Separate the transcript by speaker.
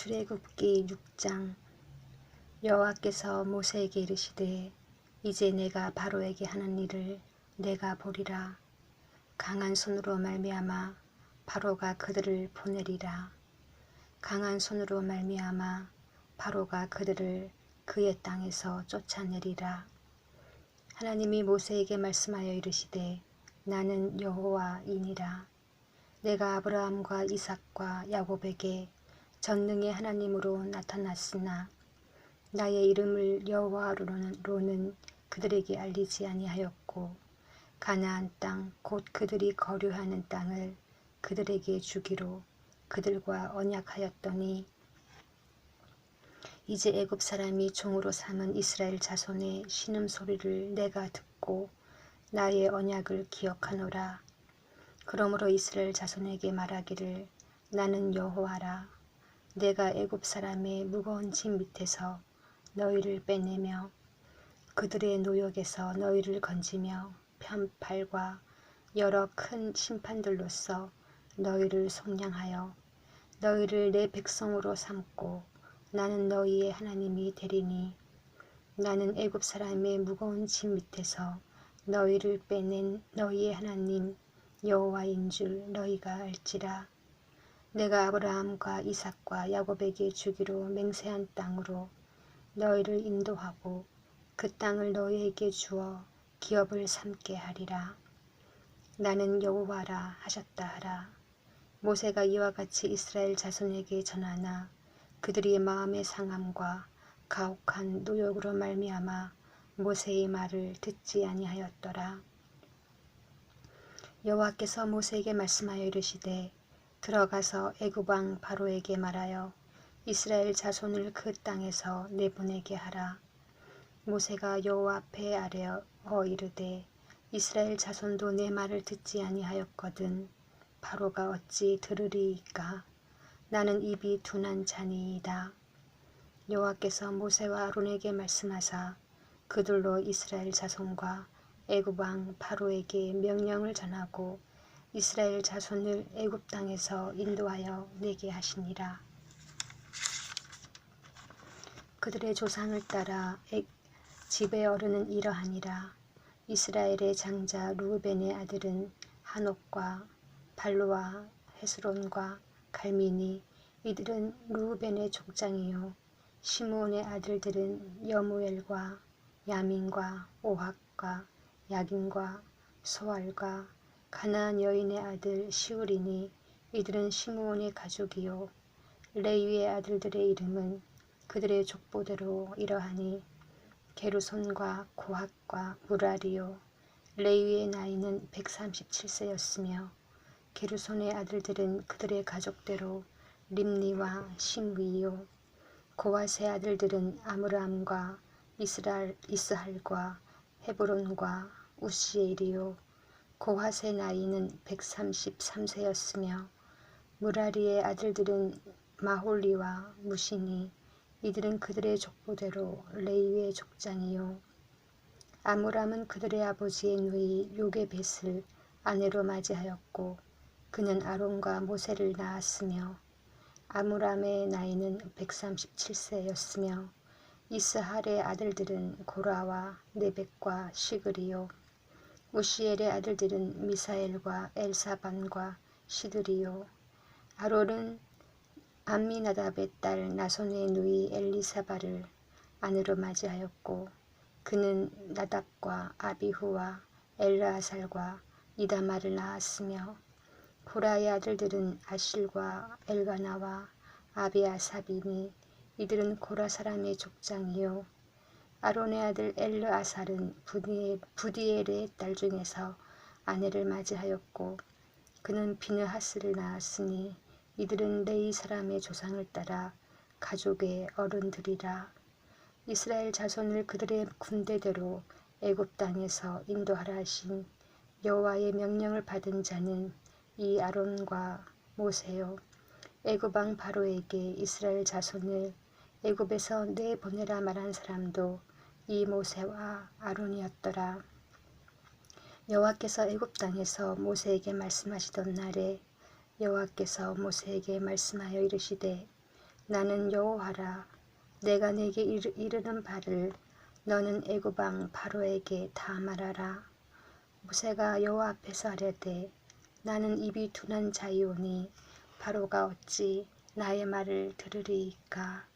Speaker 1: 출애굽기 6장. 여호와께서 모세에게 이르시되 이제 내가 바로에게 하는 일을 내가 보리라. 강한 손으로 말미암아 바로가 그들을 보내리라. 강한 손으로 말미암아 바로가 그들을 그의 땅에서 쫓아내리라. 하나님이 모세에게 말씀하여 이르시되 나는 여호와이니라. 내가 아브라함과 이삭과 야곱에게 전능의 하나님으로 나타났으나 나의 이름을 여호와로는 그들에게 알리지 아니하였고 가나안 땅 곧 그들이 거류하는 땅을 그들에게 주기로 그들과 언약하였더니 이제 애굽 사람이 종으로 삼은 이스라엘 자손의 신음 소리를 내가 듣고 나의 언약을 기억하노라. 그러므로 이스라엘 자손에게 말하기를 나는 여호와라 내가 애굽 사람의 무거운 짐 밑에서 너희를 빼내며 그들의 노역에서 너희를 건지며 편팔과 여러 큰 심판들로서 너희를 속량하여 너희를 내 백성으로 삼고 나는 너희의 하나님이 되리니 나는 애굽 사람의 무거운 짐 밑에서 너희를 빼낸 너희의 하나님 여호와인 줄 너희가 알지라 내가 아브라함과 이삭과 야곱에게 주기로 맹세한 땅으로 너희를 인도하고 그 땅을 너희에게 주어 기업을 삼게 하리라. 나는 여호와라 하셨다 하라. 모세가 이와 같이 이스라엘 자손에게 전하나 그들이 마음의 상함과 가혹한 노역으로 말미암아 모세의 말을 듣지 아니하였더라. 여호와께서 모세에게 말씀하여 이르시되 들어가서 애굽 왕 바로에게 말하여 이스라엘 자손을 그 땅에서 내보내게 하라. 모세가 여호와 앞에 아뢰어 이르되 이스라엘 자손도 내 말을 듣지 아니하였거든 바로가 어찌 들으리이까 나는 입이 둔한 자니이다. 여호와께서 모세와 아론에게 말씀하사 그들로 이스라엘 자손과 애굽 왕 바로에게 명령을 전하고 이스라엘 자손을 애굽 땅에서 인도하여 내게 하시니라. 그들의 조상을 따라 집의 어른은 이러하니라. 이스라엘의 장자 루벤의 아들은 한옥과 발로와 헤스론과 갈미니 이들은 루벤의 족장이요 시므온의 아들들은 여무엘과 야민과 오학과 야긴과 소알과 가나안 여인의 아들 시우리니 이들은 시므온의 가족이요. 레위의 아들들의 이름은 그들의 족보대로 이러하니 게루손과 고학과 무라리요. 레위의 나이는 137세였으며 게루손의 아들들은 그들의 가족대로 림니와 심위요. 고아의 아들들은 아므람과 이스랄, 이스할과 헤브론과 우시엘이요 고핫의 나이는 133세였으며 무라리의 아들들은 마홀리와 무시니 이들은 그들의 족보대로 레이의 족장이요. 아므람은 그들의 아버지의 누이 요게벳을 아내로 맞이하였고 그는 아론과 모세를 낳았으며 아므람의 나이는 137세였으며 이스할의 아들들은 고라와 네벡과 시그리요 우시엘의 아들들은 미사엘과 엘사반과 시드리요. 아롤은 암미나답의 딸 나손의 누이 엘리사바를 아내로 맞이하였고 그는 나답과 아비후와 엘라살과 이다마를 낳았으며 고라의 아들들은 아실과 엘가나와 아비아사비니 이들은 고라 사람의 족장이요 아론의 아들 엘르아살은 부디엘의 딸 중에서 아내를 맞이하였고 그는 비느하스를 낳았으니 이들은 레이 사람의 조상을 따라 가족의 어른들이라. 이스라엘 자손을 그들의 군대대로 애굽 땅에서 인도하라 하신 여호와의 명령을 받은 자는 이 아론과 모세요. 애굽 왕 바로에게 이스라엘 자손을 애굽에서 내보내라 말한 사람도 이 모세와 아론이었더라. 여호와께서 애굽 땅에서 모세에게 말씀하시던 날에 여호와께서 모세에게 말씀하여 이르시되 나는 여호와라. 내가 이르, 이르는 바를 너는 애굽 왕 바로에게 다 말하라. 모세가 여호와 앞에서 아뢰되 나는 입이 둔한 자이오니 바로가 어찌 나의 말을 들으리이까